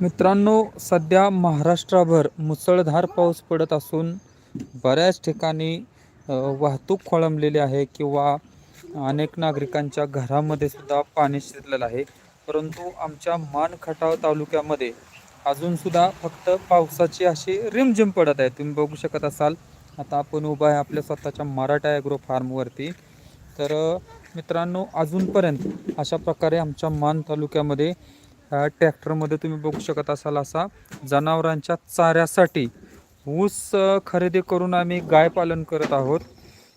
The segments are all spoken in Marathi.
मित्रांनो सध्या महाराष्ट्राभर मुसळधार पाऊस पडत असून बऱ्याच ठिकाणी वाहतूक खोळंबलेली आहे किंवा अनेक नागरिकांच्या घरामध्ये सुद्धा पाणी शिरलेलं आहे. परंतु आमच्या मानखटाव तालुक्यामध्ये अजूनसुद्धा फक्त पावसाची अशी रिमझिम पडत आहे. तुम्ही बघू शकत असाल आता आपण उभा आहे आपल्या स्वतःच्या मराठा ॲग्रो फार्मवरती तर मित्रांनो अजूनपर्यंत अशा प्रकारे आमच्या मान तालुक्यामध्ये ह्या ट्रॅक्टरमध्ये तुम्ही बघू शकत असाल असा जनावरांच्या चाऱ्यासाठी ऊस खरेदी करून आम्ही गाय पालन करत आहोत.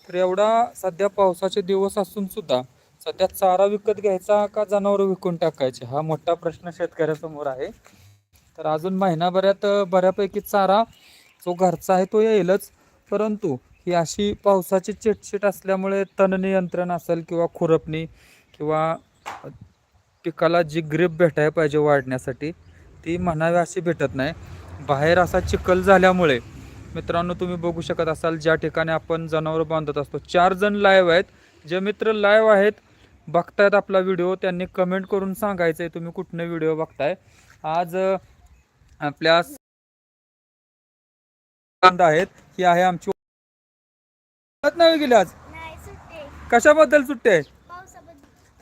तर एवढा सध्या पावसाचे दिवस असून सुद्धा सध्या चारा विकत घ्यायचा का जनावरं विकून टाकायचे हा मोठा प्रश्न शेतकऱ्यासमोर आहे. तर अजून महिनाभरात बऱ्यापैकी चारा जो घरचा आहे तो येईलच परंतु ही अशी पावसाची चिटचिट असल्यामुळे तण नियंत्रण असेल किंवा खुरपणी किंवा पिकाला जी ग्रीप भेटायला पाहिजे वाढण्यासाठी ती म्हणावी अशी भेटत नाही. बाहेर असा चिखल झाल्यामुळे मित्रांनो तुम्ही बघू शकत असाल ज्या ठिकाणी आपण जनावर बांधत असतो. चार जण लाईव्ह आहेत. जे मित्र लाईव्ह आहेत बघतायत आपला व्हिडिओ त्यांनी कमेंट करून सांगायचं आहे तुम्ही कुठनं व्हिडिओ बघताय. आज आपल्या आहेत. ही आहे आमची नाही गेली आज. कशाबद्दल सुट्टी आहे?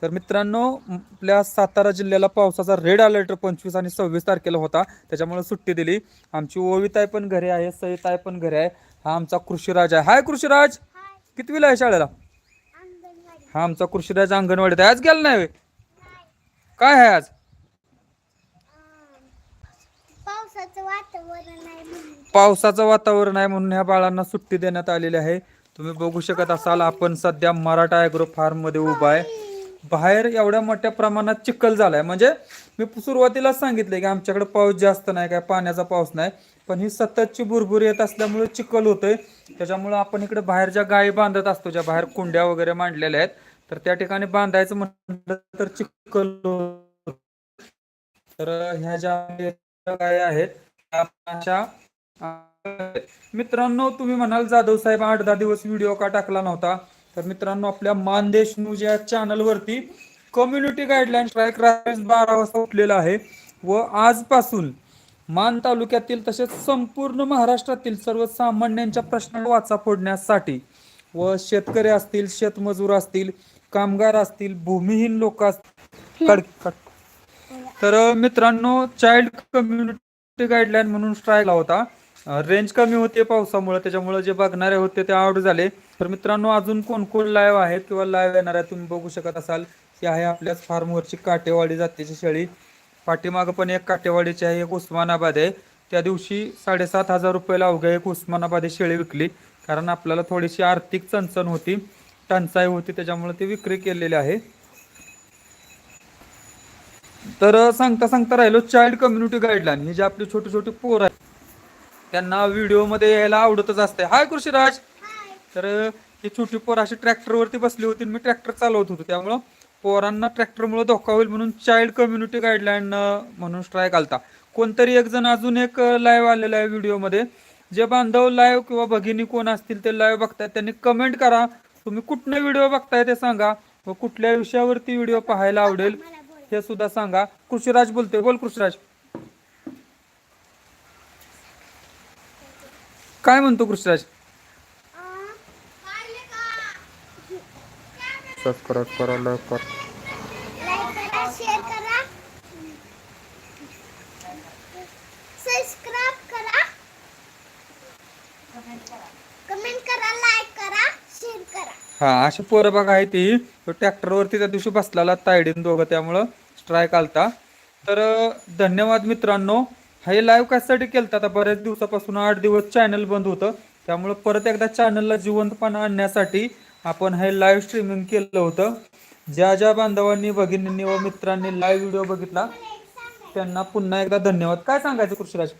तर मित्रांनो आपल्या सातारा जिल्ह्याला पावसाचा रेड अलर्ट पंचवीस आणि सव्वीस तारखेला होता. त्याच्यामुळे सुट्टी दिली. आमची ओविताई पण घरी आहे सईताई पण घरी आहे. हा आमचा कृषीराज आहे. हाय कृषीराज! कितवीला आहे शाळेला? हा आमचा कृषीराज अंगणवाडीत आहे. आज गेला नाही? काय आहे आज? पावसाचं वातावरण आहे म्हणून. ह्या बाळांना सुट्टी देण्यात आलेली आहे. तुम्ही बघू शकत असाल आपण सध्या मराठा ॲग्रो फार्ममध्ये उभा आहे. बाहेर एवढ्या मोठ्या प्रमाणात चिखल झालाय. म्हणजे मी सुरुवातीलाच सांगितले की आमच्याकडे पाऊस जास्त नाही काय पाण्याचा पाऊस नाही पण ही सततची भुरभुरी येत असल्यामुळे चिखल होतोय. त्याच्यामुळे आपण इकडे बाहेर ज्या गायी बांधत असतो ज्या बाहेर कुंड्या वगैरे मांडलेल्या आहेत तर त्या ठिकाणी बांधायचं म्हटलं तर चिखल तर ह्या ज्या गायी आहेत मित्रांनो तुम्ही म्हणाल जाधव साहेब आठ दहा दिवस व्हिडिओ का टाकला नव्हता? तर मित्रांनो आपल्या मानदेश न्यूज या चॅनल वरती कम्युनिटी गाईडलाईन स्ट्राईक रात्रीच बारा वाजता उठलेला आहे व आजपासून मान तालुक्यातील तसेच संपूर्ण महाराष्ट्रातील सर्वसामान्यांच्या प्रश्नाला वाचा फोडण्यासाठी व शेतकरी असतील शेतमजूर असतील कामगार असतील भूमिहीन लोक असतील तर मित्रांनो चाइल्ड कम्युनिटी गाईडलाईन म्हणून स्ट्राईक होता रेंज कमी होते पावसामुळे. त्याच्यामुळे जे बघणारे होते ते आउट झाले. तर मित्रांनो अजून कोण कोण लाईव्ह आहेत किंवा लाईव्ह येणार आहे तुम्ही बघू शकत असाल. की आहे आपल्याच फार्मवरची काटेवाडी जातीची शेळी. पाठीमागं पण एक काटेवाडीची आहे एक उस्मानाबाद आहे. त्या दिवशी साडेसात हजार रुपयाला अवघ्या एक उस्मानाबादी शेळी विकली. कारण आपल्याला थोडीशी आर्थिक चणचण होती टंचाई होती त्याच्यामुळे ती विक्री केलेली आहे. तर सांगता सांगता राहिलो चाइल्ड कम्युनिटी गाईडलाईन ही जी आपली छोटी छोटी पोर आहे त्यांना व्हिडिओमध्ये यायला आवडतच असते हाय कृषीराज. हाय. तर ही छोटी पोर अशी ट्रॅक्टरवरती बसली होती मी ट्रॅक्टर चालवत होतो. त्यामुळं पोरांना ट्रॅक्टरमुळे धोका होईल म्हणून चाइल्ड कम्युनिटी गाईडलाईन म्हणून स्ट्राईक आलता. कोणतरी एक जण अजून एक लाईव्ह आलेला आहे व्हिडिओमध्ये. जे बांधव लाईव्ह किंवा भगिनी कोण असतील ते लाईव्ह बघतायत. त्यांनी कमेंट करा. तुम्ही कुठनं व्हिडिओ बघताय ते सांगा. व कुठल्या विषयावरती व्हिडिओ पाहायला आवडेल हे सुद्धा सांगा. कृषीराज बोलते बोल कृषीराज. काय म्हणतो कृषीराज अं, काढले का सबस्क्राईब करा लाईक करा. लाईक करा. शेअर करा सबस्क्राईब करा कमेंट करा. लाईक करा शेअर करा हा अशी पोरं बघा आहे ती. तो ट्रॅक्टरवरती त्या दिवशी बसलेला तायडीन दोघं त्यामुळं स्ट्राईक आलता. तर धन्यवाद मित्रांनो. हे लाईव्ह कशासाठी केलं आता बऱ्याच दिवसापासून आठ दिवस चॅनल बंद होतं. त्यामुळं परत एकदा चॅनलला जिवंतपणा आणण्यासाठी आपण हे लाईव्ह स्ट्रीमिंग केलं होतं. ज्या ज्या बांधवांनी भगिनींनी व मित्रांनी लाईव्ह व्हिडिओ बघितला त्यांना पुन्हा एकदा धन्यवाद. काय सांगायचं कृषीराज?